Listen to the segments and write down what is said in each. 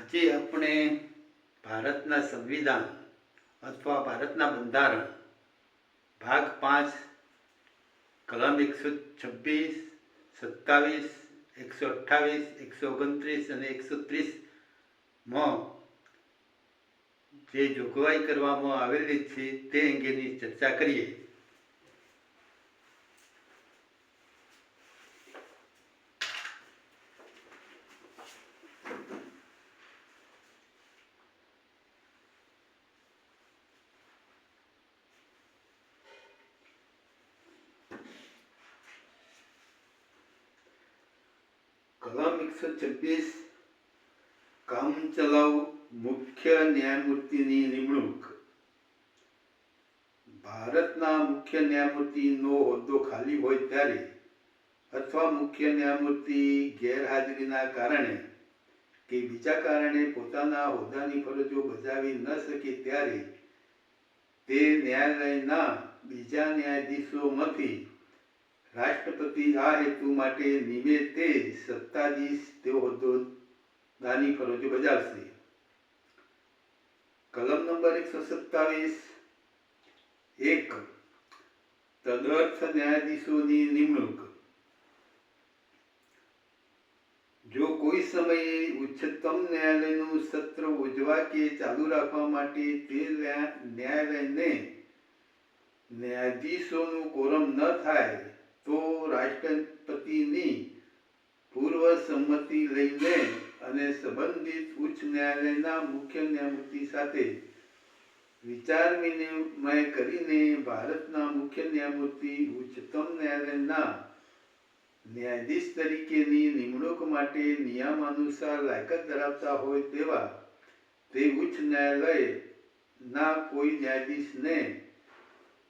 આજે આપણે ભારતના સંવિધાન અથવા ભારતના બંધારણ ભાગ પાંચ, કલમ એકસો છવ્વીસ, સત્તાવીસ, એકસો અઠ્ઠાવીસ, એકસો ઓગણત્રીસ અને એકસો ત્રીસમાં જે જોગવાઈ કરવામાં આવેલી છે તે અંગેની ચર્ચા કરીએ. કલમ એકસો છવ્વીસ, કામચલાઉ મુખ્ય ન્યાયમૂર્તિની નિમણૂક. ભારતના મુખ્ય ન્યાયમૂર્તિનો હોદ્દો ખાલી હોય ત્યારે અથવા મુખ્ય ન્યાયમૂર્તિ ગેરહાજરીના કારણે કે બીજા કારણે પોતાના હોદ્દાની ફરજો બજાવી ન શકે ત્યારે તે ન્યાયાલયના બીજા ન્યાયાધીશોમાંથી રાષ્ટ્રપતિ આ હેતુ માટે નિમે સત્તાધીશ તેઓ હોદ્દાની ફરજો બજાવશે. કલમ નંબર એકસો સત્તાવીસ. એક, તદર્થ ન્યાયાધીશોની નિમણૂક. જો કોઈ સમયે ઉચ્ચતમ ન્યાયાલયનું સત્ર ઉજવા કે ચાલુ રાખવા માટે તે ન્યા- ન્યાયાલયને ન્યાયાધીશોનું કોરમ ન થાય તો રાષ્ટ્રપતિની પૂર્વ સંમતિ લઈને અને સંબંધિત ઉચ્ચ ન્યાયાલયના મુખ્ય ન્યાયમૂર્તિ સાથે વિચાર વિનિમય કરીને ભારતના મુખ્ય ન્યાયમૂર્તિ, ઉચ્ચતમ ન્યાયાલયના ન્યાયાધીશ તરીકેની નિમણૂક માટે નિયમાનુસાર લાયકાત ધરાવતા હોય તેવા તે ઉચ્ચ ન્યાયાલયના કોઈ ન્યાયાધીશને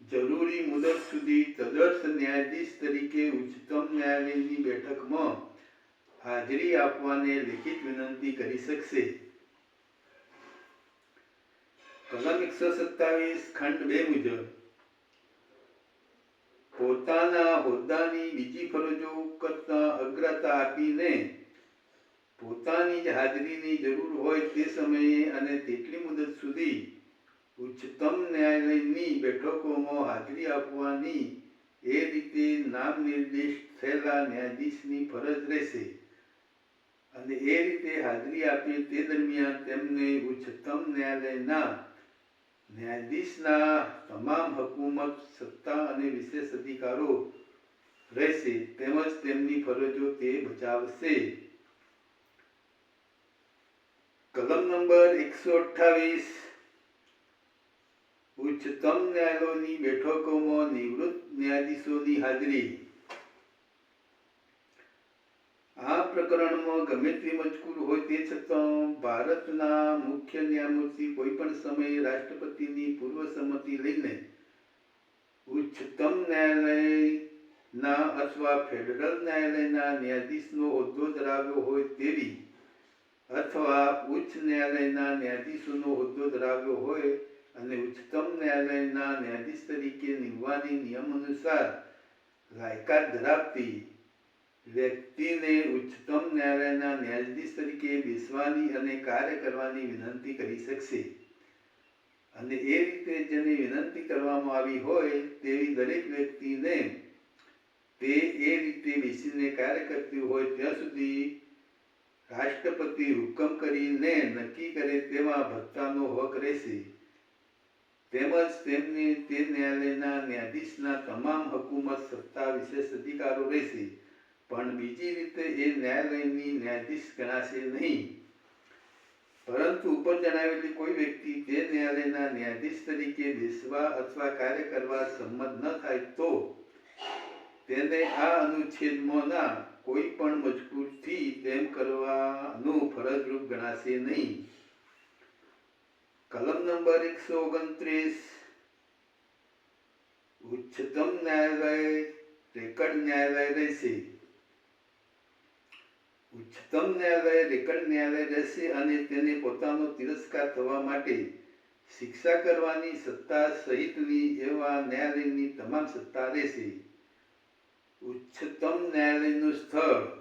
જરૂરી મુદત સુધી તદર્થ ન્યાયાધીશ તરીકે ઉચ્ચતમ ન્યાયાલયની બેઠકમાં હાજરી આપવાને લેખિત વિનંતી કરી શકશે. કલમ એકસો સત્તાવીસ ખંડ બે મુજબ, પોતાના હોદ્દાની બીજી ફરજો કરતા અગ્રતા આપીને પોતાની જ હાજરીની જરૂર હોય તે સમયે અને તેટલી મુદત સુધી ઉચ્ચતમ ન્યાયાલયની બેઠકોમાં હાજરી આપવાની એ રીતે નામ નિર્દેશ થયેલા ન્યાયાધીશની ફરજ રહેશે. અને એ રીતે હાજરી આપે તે દરમિયાન તેમને ઉચ્ચતમ ન્યાયાલયના ન્યાયાધીશના તમામ હકુમત, સત્તા અને વિશેષ અધિકારો રહેશે તેમજ તેમની ફરજો તે બજાવશે. કલમ નંબર એકસો અઠ્ઠાવીસ ઉચ્ચતમ ન્યાયાલયોની બેઠકોમાં નિવૃત્ત ન્યાયાધીશોની હાજરી. આ પ્રકરણમાં ગમે તે મજકૂર હોય તે છતાં ભારતના મુખ્ય ન્યાયમૂર્તિ કોઈ પણ સમયે રાષ્ટ્રપતિની પૂર્વ સંમતિ લઈને ઉચ્ચતમ ન્યાયાલયના અથવા ફેડરલ ન્યાયાલયના ન્યાયાધીશનો હોદ્દો ધરાવ્યો હોય તેવી અથવા ઉચ્ચ ન્યાયાલયના ન્યાયાધીશોનો હોદ્દો ધરાવ્યો હોય અને ઉચ્ચતમ ન્યાયાલયના ન્યાયાધીશ તરીકે નિમવાની નિયમ અનુસાર લાયકાત ધરાવતી વ્યક્તિને ઉચ્ચતમ ન્યાયાલયના ન્યાયાધીશ તરીકે બેસવાની અને કાર્ય કરવાની વિનંતી કરી શકશે. અને એ રીતે જેની વિનંતી કરવામાં આવી હોય તેવી દરેક વ્યક્તિને તે એ રીતે બેસીને કાર્ય કરતી હોય ત્યાં સુધી રાષ્ટ્રપતિ હુકમ કરીને નક્કી કરે તેવા ભત્તાનો હક રહેશે. તેમજ તેમને તે ન્યાયાલયના ન્યાયાધીશના તમામ હકુમત સત્તા વિશેષ અધિકારો રહેશે. પણ બીજી રીતે એ ન્યાયાલયની ન્યાયાધીશ ગણાશે નહીં. પરંતુ ઉપર જણાવેલી કોઈ વ્યક્તિ તે ન્યાયાલયના ન્યાયાધીશ તરીકે બેસવા અથવા કાર્ય કરવા સંમત ન થાય તો તેને આ અનુચ્છેદમાંના કોઈ પણ મજબૂરથી તેમ કરવાનું ફરજરૂપ ગણાશે નહીં. કલમ નંબર એકસો ઓગણત્રીસ. ઉચ્ચતમ ન્યાયાલય રેકર્ડ ન્યાયાલય રહેશે. ઉચ્ચતમ ન્યાયાલય રેકર્ડ ન્યાયાલય રહેશે અને તેને પોતાનો તિરસ્કાર થવા માટે શિક્ષા કરવાની સત્તા સહિતની એવા ન્યાયાલયની તમામ સત્તા રહેશે. ઉચ્ચતમ ન્યાયાલયનું સ્થળ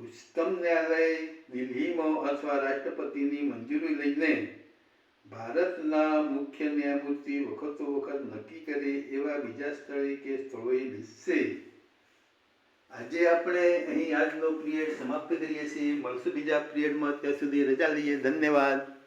ઉચ્ચતમ ન્યાયાલય દિલ્હીમાં અથવા રાષ્ટ્રપતિની મંજૂરી લઈને ભારતના મુખ્ય ન્યાયમૂર્તિ વખતો વખત નક્કી કરે એવા બીજા સ્થળે કે સ્થળોએ બેસશે આજે આપણે અહીં આજનો પિરિયડ સમાપ્ત કરીએ છીએ. મળશું બીજા પિરિયડમાં ત્યાં સુધી રજા લઈએ. ધન્યવાદ.